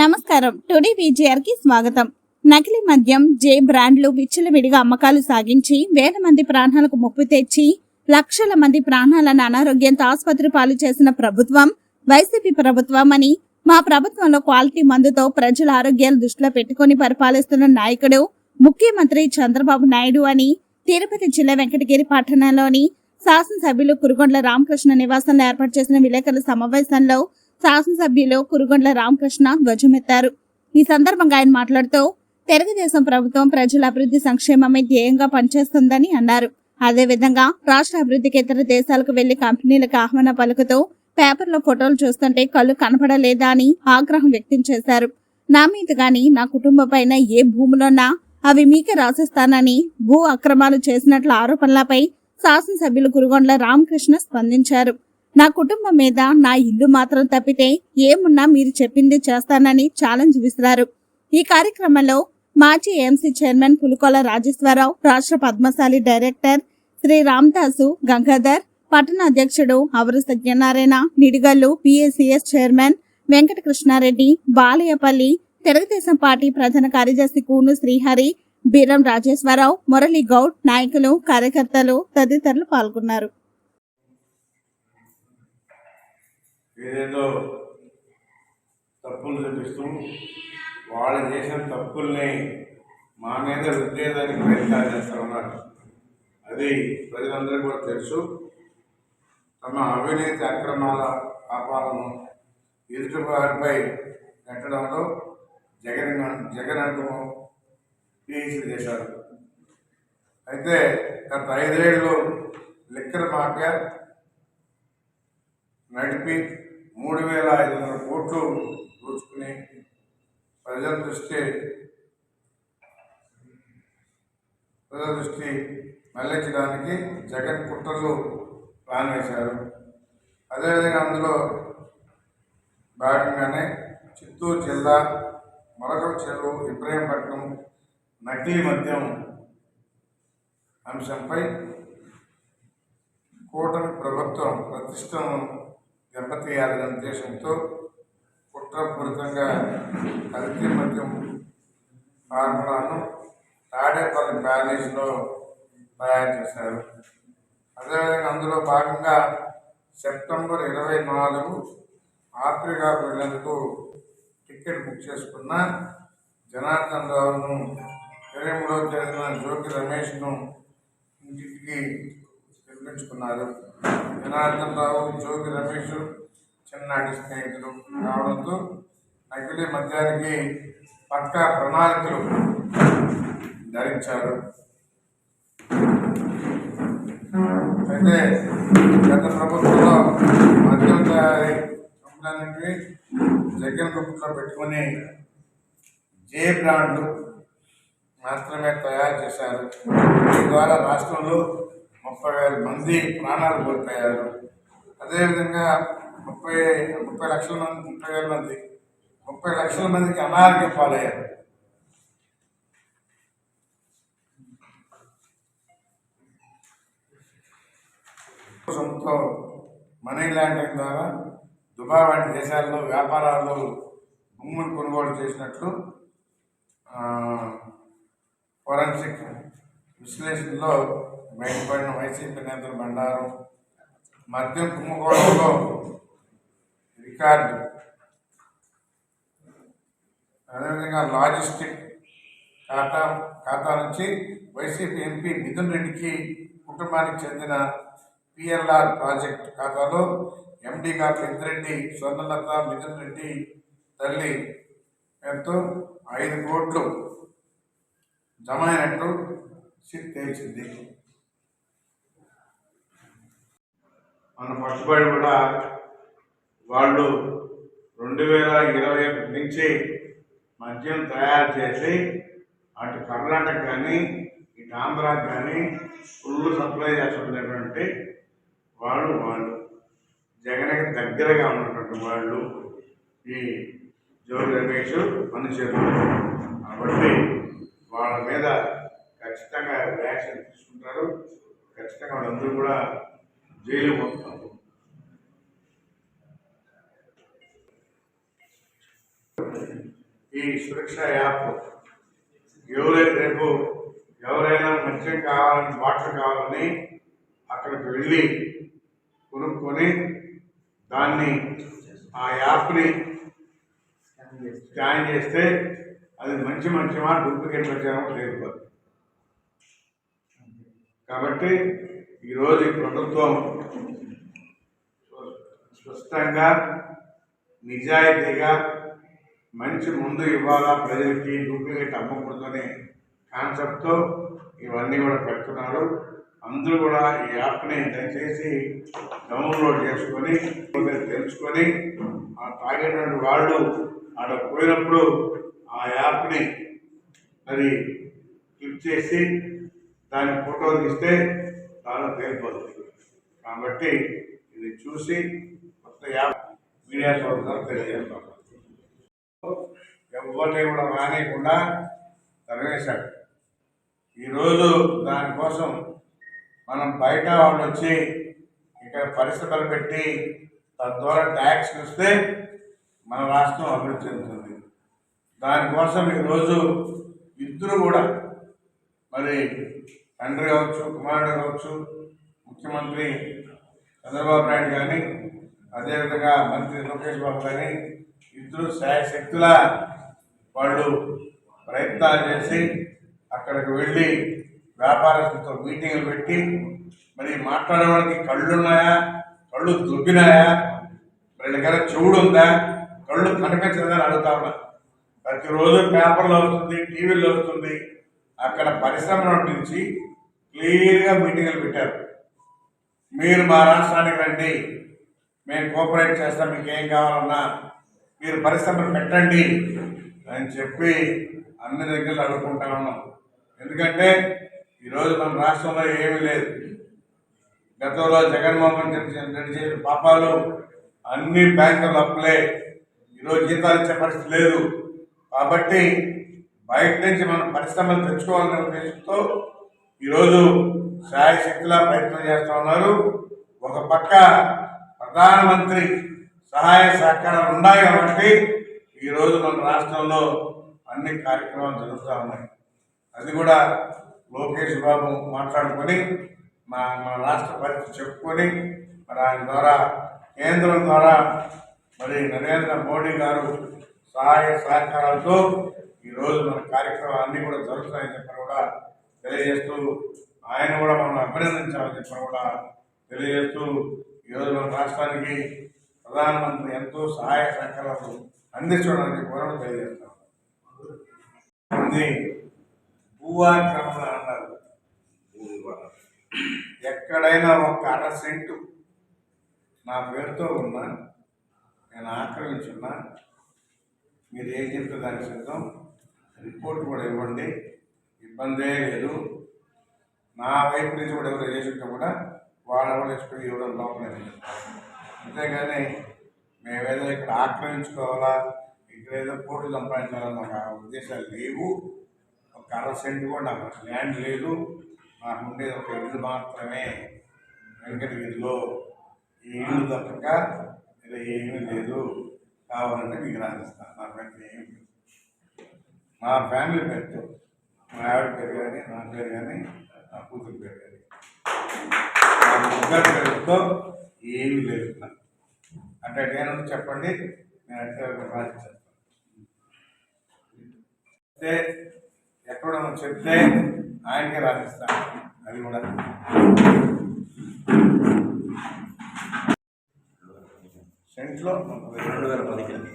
నమస్కారం. టుడే విజిఆర్కి స్వాగతం. నకిలీ మద్యం జే బ్రాండ్లు విచ్చలవిడిగా అమ్మకాలు సాగించి వేల మంది ప్రాణాలకు ముప్పు తెచ్చి లక్షల మంది ప్రాణాలను అనారోగ్యంతో ఆసుపత్రి పాలు చేసిన ప్రభుత్వం వైసీపీ ప్రభుత్వం అని మా ప్రభుత్వంలో క్వాలిటీ మందుతో ప్రజల ఆరోగ్యాలు దృష్టిలో పెట్టుకుని పరిపాలిస్తున్న నాయకుడు ముఖ్యమంత్రి చంద్రబాబు నాయుడు అని తిరుపతి జిల్లా వెంకటగిరి పట్టణంలోని శాసనసభ్యులు కురుగొండ్ల రామకృష్ణ నివాసంలో ఏర్పాటు చేసిన విలేకరుల సమావేశంలో శాసనసభ్యులు కురుగొండ్ల రామకృష్ణ ధ్వజమెత్తారు. ఈ సందర్భంగా ఆయన మాట్లాడుతూ తెలుగుదేశం ప్రభుత్వం ప్రజల అభివృద్ధి సంక్షేమమే ధ్యేయంగా పనిచేస్తుందని అన్నారు. అదేవిధంగా రాష్ట్ర అభివృద్ధికి ఇతర దేశాలకు వెళ్ళి కంపెనీలకు ఆహ్వాన పలుకుతూ పేపర్లో ఫోటోలు చూస్తుంటే కళ్ళు కనపడలేదా అని ఆగ్రహం వ్యక్తం చేశారు. నా మీద గాని నా కుటుంబం పైన ఏ భూములున్నా అవి మీకే రాసిస్తానని భూ అక్రమాలు చేసినట్ల ఆరోపణలపై శాసనసభ్యులు కురుగొండ్ల రామకృష్ణ స్పందించారు. నా కుటుంబం మీద నా ఇల్లు మాత్రం తప్పితే ఏమున్నా మీరు చెప్పింది చేస్తానని ఛాలెంజ్ విసిరారు. ఈ కార్యక్రమంలో మాజీ ఎంసీ చైర్మన్ పులుకొల రాజేశ్వరరావు రాష్ట్ర పద్మశాలి డైరెక్టర్ శ్రీ రామదాసు గంగాధర్ పట్టణ అధ్యక్షుడు hour Satyanarayana Nidigallu PACS chairman Venkatakrishnareddy Balayyapalli Telugu Desam party ప్రధాన కార్యదర్శి కూను శ్రీహరి బీరం రాజేశ్వరరావు మురళీ గౌడ్ నాయకులు కార్యకర్తలు తదితరులు పాల్గొన్నారు. ఏదేదో తప్పులు చూపిస్తూ వాళ్ళు చేసిన తప్పుల్ని మా మీద రుద్దేదానికి ప్రయత్నాలు చేస్తూ ఉన్నారు అది ప్రజలందరికీ కూడా తెలుసు. తమ అవినీతి అక్రమాల పాపాలను ఎదుటివారిపై పెట్టడంలో జగన్ జగన్ అంటూ పిహెచ్డి చేశారు. అయితే గత ఐదేళ్ళు లిక్కర్ మాఫియా నడిపి మూడు వేల ఐదు వందల కోట్లు దోచుకుని ప్రజల దృష్టి ప్రజల దృష్టి మళ్ళించడానికి జగన్ కుట్రలు ప్లాన్ వేశారు అదేవిధంగా అందులో భాగంగానే చిత్తూరు జిల్లా మొలకల చెరువు ఇబ్రహీంపట్నం నకిలీ మద్యం అంశంపై కూటమి ప్రభుత్వం ప్రతిష్టను దెబ్బతీయాలనే ఉద్దేశంతో కుట్రపూరితంగా కల్తీ మద్యం ఫార్ములాను తాడేపల్లి బ్యారేజ్లో తయారు చేశారు. అదేవిధంగా అందులో భాగంగా సెప్టెంబర్ ఇరవై నాలుగు ఆఫ్రికాకు వెళ్ళేందుకు టికెట్ బుక్ చేసుకున్న జనార్దన్ రావును ఇరవై మూడవ తేదీన జోగి రమేష్ను ఇంటికి పిలిపించుకున్నారు జనార్దన్ రావు జోగి రమేష్ చిన్ననాటి స్నేహితులు రావడంతో నకిలీ మద్యానికి పక్కా ప్రణాళికలు ధరించారు. అయితే గత ప్రభుత్వంలో మద్యం తయారీ కంపెనీలన్నింటినీ జగన్ గ్రూప్లో పెట్టుకుని జే బ్రాండ్లు మాత్రమే తయారు చేశారు. దీని ద్వారా రాష్ట్రంలో ముప్పై వేల మంది ప్రాణాలు కోల్పోయారు. అదేవిధంగా ముప్పై ముప్పై లక్షల మంది ముప్పై వేల మంది ముప్పై లక్షల మందికి అనారోగ్య పాలయ్యారు. సొంత మనీ లాండరింగ్ ద్వారా దుబాయ్ వంటి దేశాల్లో వ్యాపారాల్లో భూములు కొనుగోలు చేసినట్లు ఫోరెన్సిక్ విశ్లేషణలో బయటపడిన వైసీపీ నేతలు బండారం. మద్యం కుంభకోణంలో రికార్డు. అదేవిధంగా లాజిస్టిక్ ఖాతా ఖాతా నుంచి వైసీపీ ఎంపీ మిథున్ రెడ్డికి కుటుంబానికి చెందిన పిఎల్ఆర్ ప్రాజెక్ట్ ఖాతాలో ఎండీగా గారు పెద్దిరెడ్డి స్వర్ణలత మిథున్ రెడ్డి తల్లి ఎంతో ఐదు కోట్లు జమ అయినట్టు సిట్ తేల్చింది. మన పట్టుబడి కూడా వాళ్ళు రెండు వేల ఇరవై ఒకటి నుంచి మద్యం తయారు చేసి అటు కర్ణాటక కానీ ఇటు ఆంధ్రాకి కానీ ఫుల్ సప్లై చేస్తున్నటువంటి వాళ్ళు వాళ్ళు. జగన్కి దగ్గరగా ఉన్నటువంటి వాళ్ళు ఈ జోగి రమేష్ మనుషులు కాబట్టి వాళ్ళ మీద ఖచ్చితంగా వ్యాక్సిన్ తీసుకుంటారు. ఖచ్చితంగా వాళ్ళందరూ కూడా జైలు మొత్తం. ఈ సురక్ష యాప్ ఎవరైతే రేపు ఎవరైనా మంచిగా కావాలని వాటర్ కావాలని అక్కడికి వెళ్ళి కొనుక్కొని దాన్ని ఆ యాప్ని స్కాన్ చేస్తే అది మంచి మంచి డూప్లికేట్ వచ్చామో తెలియదు కాబట్టి ఈరోజు ఈ ప్రభుత్వం స్పష్టంగా నిజాయితీగా మంచి ముందు ఇవ్వాలా ప్రజలకి డూప్లికేట్ అమ్మకూడదనే కాన్సెప్ట్తో ఇవన్నీ కూడా పెడుతున్నారు. అందరూ కూడా ఈ యాప్ని దయచేసి డౌన్లోడ్ చేసుకొని తెలుసుకొని ఆ తాగేటువంటి వాళ్ళు ఆడ పోయినప్పుడు ఆ యాప్ని మరి క్లిక్ చేసి దాని ఫోటో తీస్తే చాలా తేలిపోతుంది కాబట్టి ఇది చూసి కొత్త యాప్ మీడియా సోదరు తెలియజేస్తాం. ఎవరిని కూడా మానేయకుండా తరివేశాడు ఈరోజు దానికోసం మనం బయట వాళ్ళు వచ్చి ఇక్కడ పరిశ్రమలు పెట్టి తద్వారా ట్యాక్స్ ఇస్తే మన రాష్ట్రం అభివృద్ధి చెందుతుంది. దానికోసం ఈరోజు ఇద్దరు కూడా మరి తండ్రి కావచ్చు కుమారుడు కావచ్చు ముఖ్యమంత్రి చంద్రబాబు నాయుడు కానీ అదేవిధంగా మంత్రి లోకేష్ బాబు కానీ ఇద్దరు శాయశక్తుల వాళ్ళు ప్రయత్నాలు చేసి అక్కడికి వెళ్ళి వ్యాపారస్తులతో మీటింగ్లు పెట్టి మరి మాట్లాడేవాడికి కళ్ళు ఉన్నాయా కళ్ళు దుబ్బినాయా? మరి దగ్గర చెవుడు ఉందా? కళ్ళు కనిపించదా అడుగుతా ఉన్నా. ప్రతిరోజు పేపర్లో వస్తుంది టీవీలో వస్తుంది. అక్కడ పరిశ్రమల నుంచి క్లియర్గా మీటింగ్లు పెట్టారు. మీరు మా రాష్ట్రానికి రండి. మేము కోఆపరేట్ చేస్తాం. మీకు ఏం కావాలన్నా మీరు పరిశ్రమలు పెట్టండి అని చెప్పి అన్ని దగ్గర అడుగుకుంటా ఉన్నాం. ఎందుకంటే ఈరోజు మన రాష్ట్రంలో ఏమీ లేదు. గతంలో జగన్మోహన్ రెడ్డి చేసిన పాపాలు అన్ని బ్యాంకులు అప్పులే. ఈరోజు జీతాలు ఇచ్చే పరిస్థితి లేదు. కాబట్టి బయట నుంచి మనం పరిశ్రమలు తెచ్చుకోవాలనే ఉద్దేశంతో ఈరోజు శాయశక్తిలా ప్రయత్నం చేస్తూ ఉన్నారు. ఒక పక్క ప్రధానమంత్రి సహాయ సహకారాలు ఉన్నాయి కాబట్టి ఈరోజు మన రాష్ట్రంలో అన్ని కార్యక్రమాలు జరుగుతూ ఉన్నాయి. అది కూడా లోకేష్ బాబు మాట్లాడుకొని మా మన రాష్ట్ర పరిస్థితి చెప్పుకొని మరి ఆయన ద్వారా కేంద్రం ద్వారా మరి నరేంద్ర మోడీ గారు సహాయ సహకారాలతో ఈరోజు మన కార్యక్రమాలు అన్నీ కూడా జరుగుతున్నాయని చెప్పారు కూడా తెలియజేస్తూ ఆయన కూడా మనం అభినందించాలని చెప్పని కూడా తెలియజేస్తూ ఈరోజు మన రాష్ట్రానికి ప్రధానమంత్రి ఎంతో సహాయ సహకారాలు అందించడానికి కూడా తెలియజేస్తాం ఇది భూఆక్రమణ అన్నారు. ఎక్కడైనా ఒక అర సెంటు నా పేరుతో ఉన్నా నేను ఆక్రమించున్నా మీరు ఏం చెప్తే దానికి సిద్ధం? రిపోర్ట్ కూడా ఇవ్వండి. ఇబ్బందే లేదు. నా వైపు నుంచి కూడా ఎవరు చేసుకుంటే కూడా వాళ్ళు కూడా ఎక్స్పెక్ట్ ఇవ్వడం లోపలేదు అంతేగాని మేమేదో ఇక్కడ ఆక్రమించుకోవాలా ఇక్కడ ఏదో కోట్లు సంపాదించాలని నాకు ఆ ఉద్దేశాలు లేవు. ఒక అర సెంట్ కూడా నాకు ల్యాండ్ లేదు. నాకు ఉండేది ఒక ఇల్లు మాత్రమే వెంకటగిరిలో. ఈ ఇల్లు తప్పక ఇలా ఏమీ లేదు. కావాలంటే మీకు రాసిస్తాను. నా పేరు ఏమి లేదు. మా ఫ్యామిలీ పేరుతో మా ఆవిడ పేరు కానీ నా పేరు కానీ నా కూతురు పేరు కానీ. ముగ్గురు పేరుతో ఏమీ లేదు. అంటే నేను చెప్పండి నేను అంటే రాసిస్తాను చెప్తే ఎక్కడ చెప్తే ఆయనకే రాసిస్తాను. అది కూడా. సెంట్లో రెండు వేల పదిహేను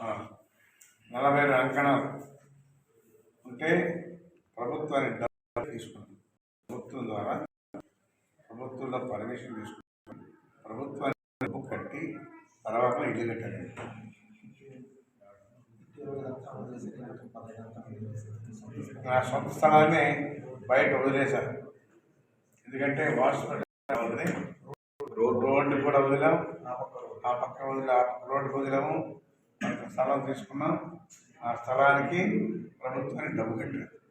ఆ, నలభై రెండు అంకణాలు ఉంటే ప్రభుత్వానికి డబ్బు తీసుకుంటుంది. ప్రభుత్వం ద్వారా ప్రభుత్వంలో పర్మిషన్ తీసుకుంది ప్రభుత్వానికి డబ్బు కట్టి తర్వాత ఇల్లు కట్టాలి. నా సొంత స్థలాన్ని బయట వదిలేశాను ఎందుకంటే వాస్తు రోడ్డు రోడ్డు కూడా వదిలాం. ఆ పక్క వదిలి. ఆ పక్క రోడ్డు వదిలాము. స్థలం తీసుకున్నాం. ఆ స్థలానికి ప్రభుత్వానికి డబ్బు కట్టారు.